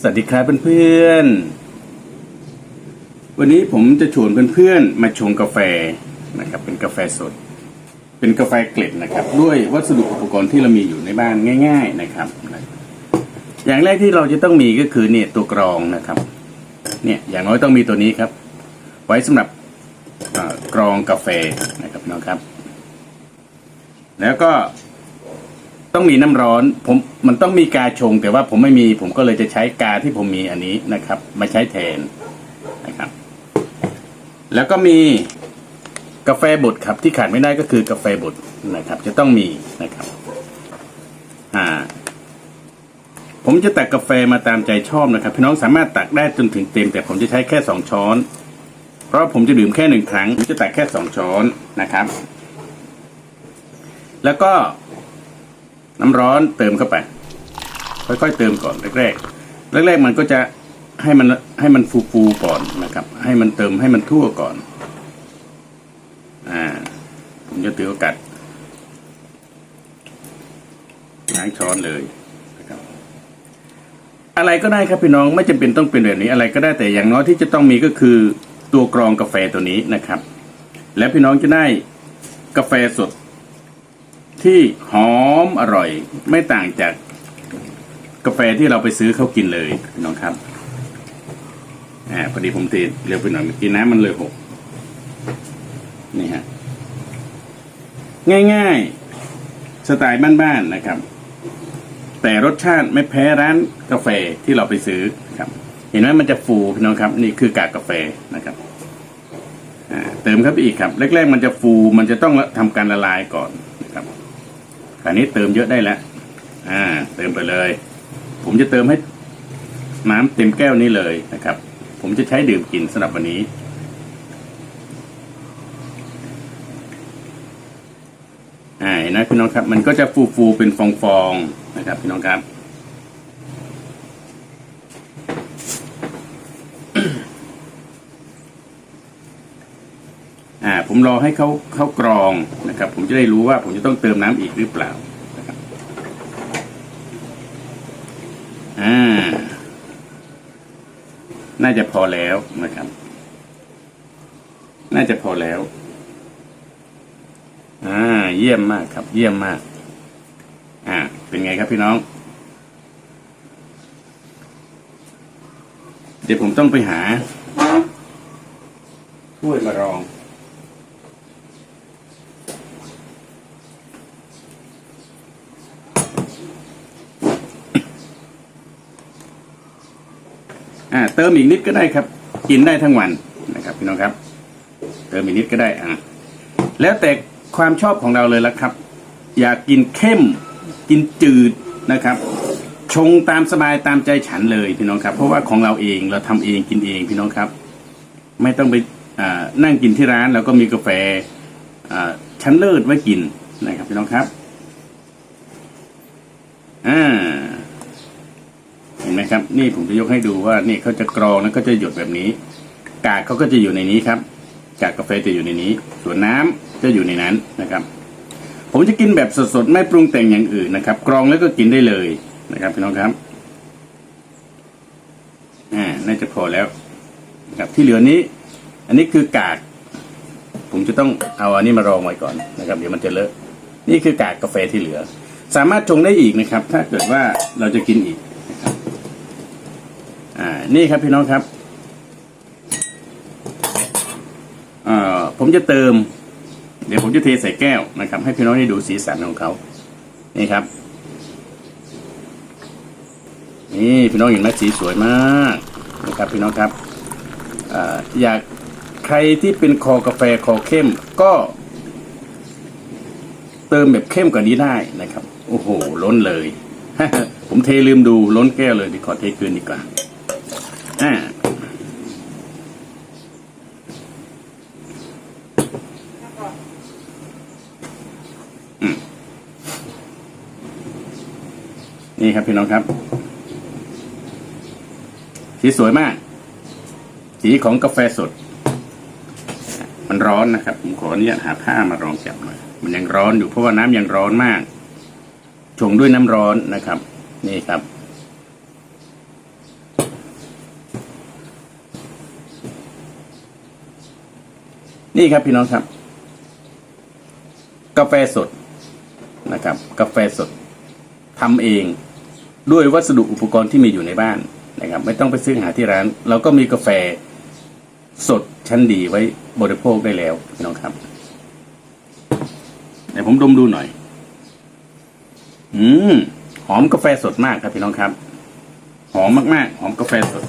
สวัสดีครับเพื่อนๆ วันนี้ผมจะชวนเพื่อนๆ มาชงกาแฟนะครับ เป็นกาแฟสด เป็นกาแฟเกล็ดนะครับ ด้วยวัสดุอุปกรณ์ที่เรามีอยู่ในบ้านง่าย ๆนะครับ อย่างแรกที่เราจะต้องมีก็คือเนี่ยตัวกรองนะครับ เนี่ยอย่างน้อยต้องมีตัวนี้ครับ ไว้สำหรับกรองกาแฟนะครับน้องครับ แล้วก็ ต้องมีน้ำร้อนผมมันต้องมีกาชง แต่ว่าผมไม่มีผมก็เลยจะใช้กาที่ผมมีอันนี้นะครับ มาใช้แทนนะครับ แล้วก็มีกาแฟบดครับที่ขาดไม่ได้ก็คือกาแฟบดนะครับ จะต้องมีนะครับอ่าผมจะตักกาแฟมาตามใจชอบนะครับพี่น้องสามารถตักได้จนถึงเต็ม แต่ผมจะใช้แค่สองช้อน เพราะผมจะดื่มแค่หนึ่งครั้งผมจะตักแค่สองช้อนนะครับ แล้วก็ น้ำร้อนเติมเข้าไป ค่อยๆเติมก่อนแรกๆแรกๆมันก็จะให้มันให้มันฟูๆก่อนนะครับ ให้มันเติมให้มันทั่วก่อนอ่าผมจะถือโอกาสล้างช้อนเลยนะครับ อะไรก็ได้ครับพี่น้องไม่จำเป็นต้องเป็นแบบนี้อะไรก็ได้แต่อย่างน้อยที่จะต้องมีก็คือตัวกรองกาแฟตัวนี้นะครับ และพี่น้องจะได้กาแฟสด ที่หอมอร่อย ไม่ต่างจากกาแฟที่เราไปซื้อเขากินเลยน้องครับอ่าพอดีผมเทเร็วไปหน่อยเมื่อกี้น้ำมันเลยหกนี่ฮะง่ายๆ สไตล์บ้านๆนะครับ แต่รสชาติไม่แพ้ร้านกาแฟที่เราไปซื้อครับ เห็นไหมมันจะฟูน้องครับ นี่คือกากกาแฟนะครับเติมเข้าไปอีกครับแรกๆมันจะฟูมันจะต้องทำการละลายก่อนนะครับ อันนี้เติมเยอะได้แล้วอ่า เติมไปเลย ผมจะเติมให้น้ำเต็มแก้วนี้เลยนะครับ ผมจะใช้ดื่มกินสำหรับวันนี้ อ่าเห็นะพี่น้องครับ มันก็จะฟูฟูเป็นฟองๆนะครับ พี่น้องครับ ผมรอให้เขาเขากรองนะครับ ผมจะได้รู้ว่าผมจะต้องเติมน้ำอีกหรือเปล่านะครับอ่าน่าจะพอแล้วนะครับ น่าจะพอแล้ว อ่า เยี่ยมมากครับ เยี่ยมมาก อ่า เป็นไงครับพี่น้อง เดี๋ยวผมต้องไปหาถ้วยมารอง อ่าเติมอีกนิดก็ได้ครับ กินได้ทั้งวันนะครับพี่น้องครับ เติมอีกนิดก็ได้อ่าแล้วแต่ความชอบของเราเลยละครับ อยากกินเข้ม กินจืดนะครับ ชงตามสบายตามใจฉันเลยพี่น้องครับ เพราะว่าของเราเองเราทำเองกินเองพี่น้องครับ ไม่ต้องไปอ่านั่งกินที่ร้านแล้วก็มีกาแฟอ่าชั้นเลิศไว้กินนะครับพี่น้องครับอ่า ไหมครับ นี่ผมจะยกให้ดูว่านี่เขาจะกรองแล้วก็จะหยดแบบนี้ กากเขาก็จะอยู่ในนี้ครับ กากกาแฟจะอยู่ในนี้ ส่วนน้ำจะอยู่ในนั้นนะครับ ผมจะกินแบบสดๆไม่ปรุงแต่งอย่างอื่นนะครับ กรองแล้วก็กินได้เลยนะครับพี่น้องครับอ่าน่าจะพอแล้วนะครับที่เหลือนี้ อันนี้คือกาก ผมจะต้องเอาอันนี้มารองไว้ก่อนนะครับ เดี๋ยวมันจะเลอะนี่คือกากกาแฟที่เหลือ สามารถชงได้อีกนะครับ ถ้าเกิดว่าเราจะกินอีก อ่านี่ครับพี่น้องครับอ่อผมจะเติม เดี๋ยวผมจะเทใส่แก้วนะครับ ให้พี่น้องได้ดูสีสันของเขานี่ครับ นี่พี่น้องเห็นไหมสีสวยมากนะครับพี่น้องครับออยากใครที่เป็นคอกาแฟคอเข้มก็ เติมแบบเข้มกว่านี้ได้นะครับ โอ้โห ล้นเลย ผมเทลืมดูล้นแก้วเลยดีขอเทคืนดีกว่า อ่าอืมนี่ครับพี่น้องครับ สีสวยมาก สีของกาแฟสด มันร้อนนะครับ ผมขออนุญาตหาผ้ามารองจับหน่อยมันยังร้อนอยู่เพราะว่าน้ำยังร้อนมากชงด้วยน้ำร้อนนะครับ นี่ครับ นี่ครับพี่น้องครับ กาแฟสดนะครับ กาแฟสดทำเองด้วยวัสดุอุปกรณ์ที่มีอยู่ในบ้านนะครับ ไม่ต้องไปซื้อหาที่ร้าน เราก็มีกาแฟสดชั้นดีไว้บริโภคได้แล้วพี่น้องครับเดี๋ยวผมดมดูหน่อย อืมหอมกาแฟสดมากครับพี่น้องครับ หอมมากๆ หอมกาแฟสด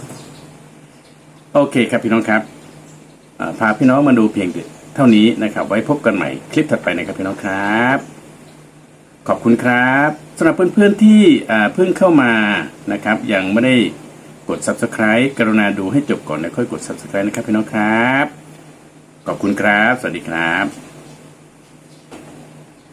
โอเคครับพี่น้องครับ พาพี่น้องมาดูเพียงเท่านี้นะครับ ไว้พบกันใหม่คลิปถัดไปนะครับพี่น้องครับ ขอบคุณครับสำหรับเพื่อนๆที่เพิ่งเข้ามานะครับ ยังไม่ได้กด subscribe กรุณาดูให้จบก่อนแล้วค่อยกด subscribe นะครับพี่น้องครับ ขอบคุณครับ สวัสดีครับ